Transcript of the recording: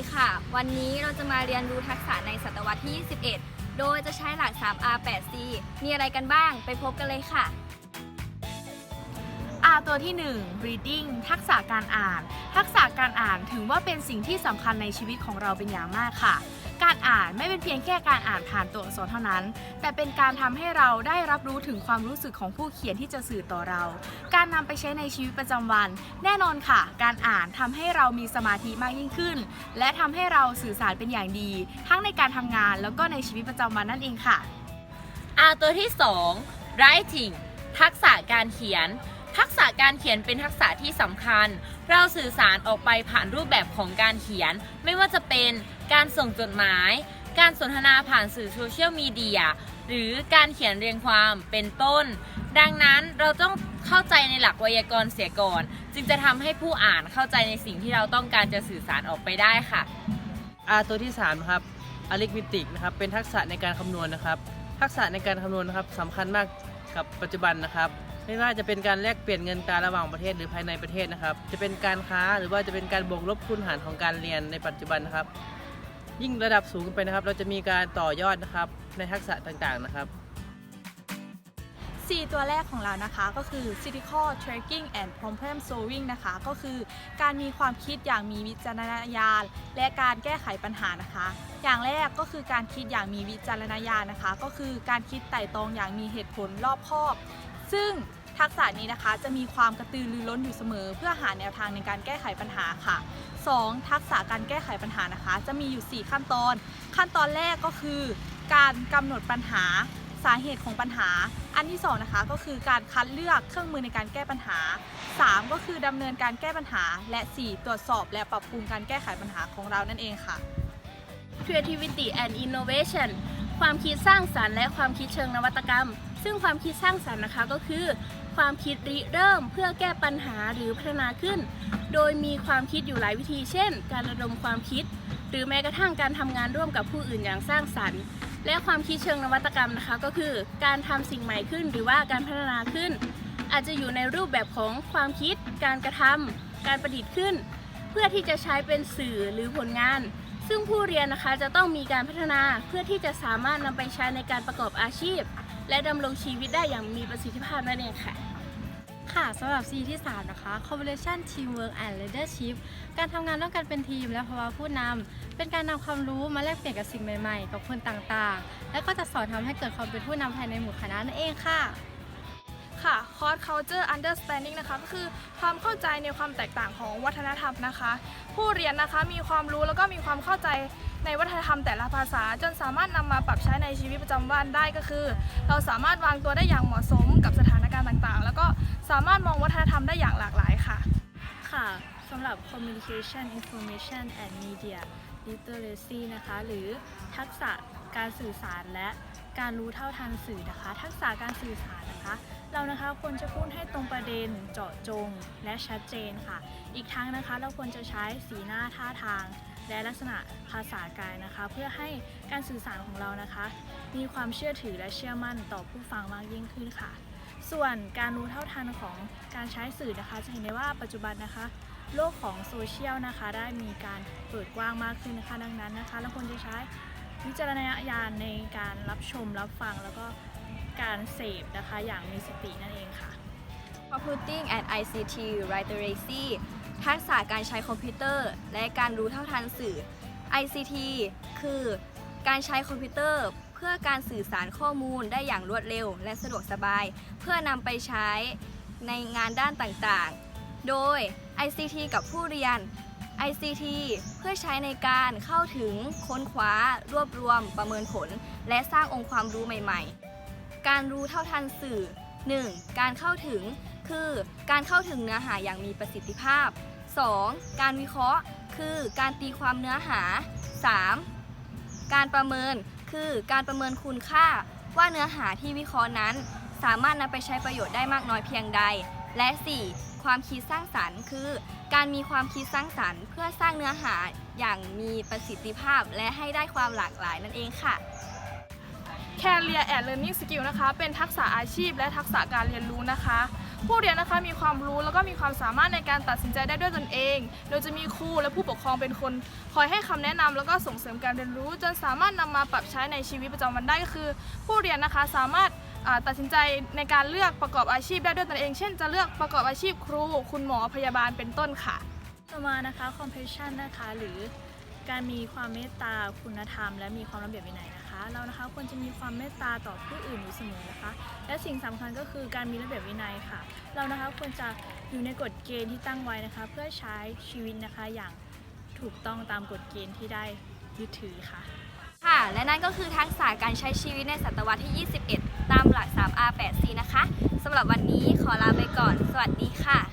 ีค่ะ วันนี้เราจะมาเรียนรู้ทักษะในศตวรรษที่ 21 โดยจะใช้หลัก 3R 8C มีอะไรกันบ้าง ไปพบกันเลยค่ะ R ตัวที่ 1 reading ทักษะการอ่าน ทักษะการอ่านถือว่าเป็นสิ่งที่สำคัญในชีวิตของเราเป็นอย่างมากค่ะ การอ่านไม่เป็นเพียงแค่การอ่านผ่านตัวอักษรเท่านั้น แต่เป็นการทำให้เราได้รับรู้ถึงความรู้สึกของผู้เขียนที่จะสื่อต่อเรา การนำไปใช้ในชีวิตประจำวัน แน่นอนค่ะ การอ่านทำให้เรามีสมาธิมากยิ่งขึ้น และทำให้เราสื่อสารเป็นอย่างดี ทั้งในการทำงานแล้วก็ในชีวิตประจำวันนั่นเองค่ะ R ตัวที่ 2 writing ทักษะการเขียน ทักษะการเขียนเป็นทักษะที่สำคัญ เราสื่อสารออกไปผ่านรูปแบบของการเขียน ไม่ว่าจะเป็น การส่งจดหมาย การสนทนาผ่านสื่อโซเชียลมีเดีย หรือการเขียนเรียงความเป็นต้น ดังนั้นเราต้องเข้าใจในหลักไวยากรณ์เสียก่อน จึงจะทำให้ผู้อ่านเข้าใจในสิ่งที่เราต้องการจะสื่อสารออกไปได้ค่ะ R ตัวที่3นะครับ arithmetic นะครับเป็นทักษะในการคำนวณนะครับ ทักษะในการคำนวณนะครับสำคัญมากกับปัจจุบันนะครับ ไม่ว่าจะเป็นการแลกเปลี่ยนเงินตราระหว่างประเทศหรือภายในประเทศนะครับ จะเป็นการค้าหรือว่าจะเป็นการบวกลบคูณหารของการเรียนในปัจจุบันนะครับ ยิ่งระดับสูงขึ้นไปนะครับ เราจะมีการต่อยอดนะครับในทักษะต่างๆนะครับ 4 ตัวแรกของเรานะคะก็คือ critical tracking and problem solving นะคะ ก็คือการมีความคิดอย่างมีวิจารณญาณ และการแก้ไขปัญหานะคะ อย่างแรกก็คือการคิดอย่างมีวิจารณญาณนะคะ ก็คือการคิดไต่ตรองอย่างมีเหตุผลรอบคอบ ซึ่ง ทักษะนี้นะคะจะมีความกระตือรือร้นอยู่เสมอ เพื่อหาแนวทางในการแก้ไขปัญหาค่ะ 2. ทักษะการแก้ไขปัญหานะคะ จะมีอยู่ 4 ขั้นตอน ขั้นตอนแรกก็คือ การกำหนดปัญหาสาเหตุของปัญหา อันที่2นะคะก็คือการคัดเลือกเครื่องมือในการแก้ปัญหา 3 ก็คือดำเนินการแก้ปัญหา และ 4 ตรวจสอบและปรับปรุงการแก้ไขปัญหาของเรานั่นเองค่ะ creativity and innovation ความคิดสร้างสรรค์และความคิดเชิงนวัตกรรม ซึ่งความคิดสร้างสรรค์นะคะก็คือ ความคิดริเริ่มเพื่อแก้ปัญหาหรือพัฒนาขึ้น โดยมีความคิดอยู่หลายวิธี เช่น การระดมความคิด หรือแม้กระทั่งการทำงานร่วมกับผู้อื่นอย่างสร้างสรรค์ และความคิดเชิงนวัตกรรมนะคะก็คือ การทำสิ่งใหม่ขึ้น หรือว่าการพัฒนาขึ้น อาจจะอยู่ในรูปแบบของความคิด การกระทำการประดิษฐ์ขึ้น เพื่อที่จะใช้เป็นสื่อหรือผลงาน ซึ่งผู้เรียนนะคะจะต้องมีการพัฒนาเพื่อที่จะสามารถนำไปใช้ในการประกอบอาชีพ และดำรงชีวิตได้อย่างมีประสิทธิภาพนั่นเองค่ะ ค่ะสำหรับ C ที่ 3 นะคะ Collaboration Teamwork and Leadership การทำงานร่วมกันเป็นทีมและภาวะผู้นำเป็นการนำความรู้มาแลกเปลี่ยนกับสิ่งใหม่ๆ กับคนต่างๆ และก็จะสอนทำให้เกิดความเป็นผู้นำภายในหมู่คณะนั่นเองค่ะ ค่ะ Cross Culture Understanding นะคะก็คือความเข้าใจในความแตกต่างของวัฒนธรรมนะคะ ผู้เรียนนะคะมีความรู้แล้วก็มีความเข้าใจในวัฒนธรรมแต่ละภาษา จนสามารถนำมาปรับใช้ในชีวิตประจำวันได้ก็คือ เราสามารถวางตัวได้อย่างเหมาะสมกับสถานการณ์ต่างๆ แล้วก็สามารถมองวัฒนธรรมได้อย่างหลากหลายค่ะ ค่ะสำหรับ Communication Information and Media Literacy นะคะ หรือทักษะ การสื่อสารและการรู้เท่าทันสื่อนะคะ ทักษะการสื่อสารนะคะ เรานะคะควรจะพูดให้ตรงประเด็นเจาะจงและชัดเจนค่ะ อีกทั้งนะคะเราควรจะใช้สีหน้าท่าทาง และลักษณะภาษากายนะคะ เพื่อให้การสื่อสารของเรานะคะ มีความเชื่อถือและเชื่อมั่นต่อผู้ฟังมากยิ่งขึ้นค่ะ ส่วนการรู้เท่าทันของการใช้สื่อนะคะ จะเห็นได้ว่าปัจจุบันนะคะโลกของโซเชียลนะคะ ได้มีการเปิดกว้างมากขึ้นนะคะ ดังนั้นนะคะเราควรจะใช้ วิจารณญาณในการรับชมรับฟังแล้วก็การเสพนะคะอย่างมีสตินั่นเองค่ะ Computing and ICT Literacy ทักษะการใช้คอมพิวเตอร์ และการรู้เท่าทันสื่อ ICT คือการใช้คอมพิวเตอร์เพื่อการสื่อสารข้อมูลได้อย่างรวดเร็ว และสะดวกสบาย เพื่อนำไปใช้ในงานด้านต่างๆ โดย ICT กับผู้เรียน ICT เพื่อใช้ในการเข้าถึงค้นคว้ารวบรวมประเมินผล และสร้างองค์ความรู้ใหม่ๆ การรู้เท่าทันสื่อ 1. การเข้าถึงคือการเข้าถึงเนื้อหาอย่างมีประสิทธิภาพ 2. การวิเคราะห์ คือการตีความเนื้อหา 3. การประเมินคือการประเมินคุณค่า ว่าเนื้อหาที่วิเคราะห์นั้น สามารถนำไปใช้ประโยชน์ได้มากน้อยเพียงใด และ 4. ความคิดสร้างสรรค์ คือ การมีความคิดสร้างสรรค์ เพื่อสร้างเนื้อหาอย่างมีประสิทธิภาพ และให้ได้ความหลากหลายนั่นเองค่ะ Career and Learning Skill นะคะ เป็นทักษะอาชีพ และทักษะการเรียนรู้นะคะ ผู้เรียนนะคะมีความรู้แล้วก็มีความสามารถในการตัดสินใจได้ด้วยตนเอง โดยจะมีครูและผู้ปกครองเป็นคน คอยให้คำแนะนำแล้วก็ส่งเสริมการเรียนรู้ จนสามารถนำมาปรับใช้ในชีวิตประจำวันได้ก็คือ ผู้เรียนนะคะสามารถ ตัดสินใจในการเลือกประกอบอาชีพได้ด้วยตนเอง เช่นจะเลือกประกอบอาชีพครู คุณหมอพยาบาลเป็นต้นค่ะ ต่อมานะคะ compassion นะคะหรือการมีความเมตตาคุณธรรม และมีความระเบียบวินัยนะคะ เรานะคะควรจะมีความเมตตาต่อผู้อื่นอยู่เสมอนะคะ และสิ่งสำคัญก็คือการมีระเบียบวินัยค่ะ เรานะคะควรจะอยู่ในกฎเกณฑ์ที่ตั้งไว้นะคะ เพื่อใช้ชีวิตนะคะอย่างถูกต้องตามกฎเกณฑ์ที่ได้ยึดถือค่ะ และนั่นก็คือทักษะการใช้ชีวิตในศตวรรษที่ 21 ตามหลัก 3R 8C นะคะสำหรับวันนี้ขอลาไปก่อน สวัสดีค่ะ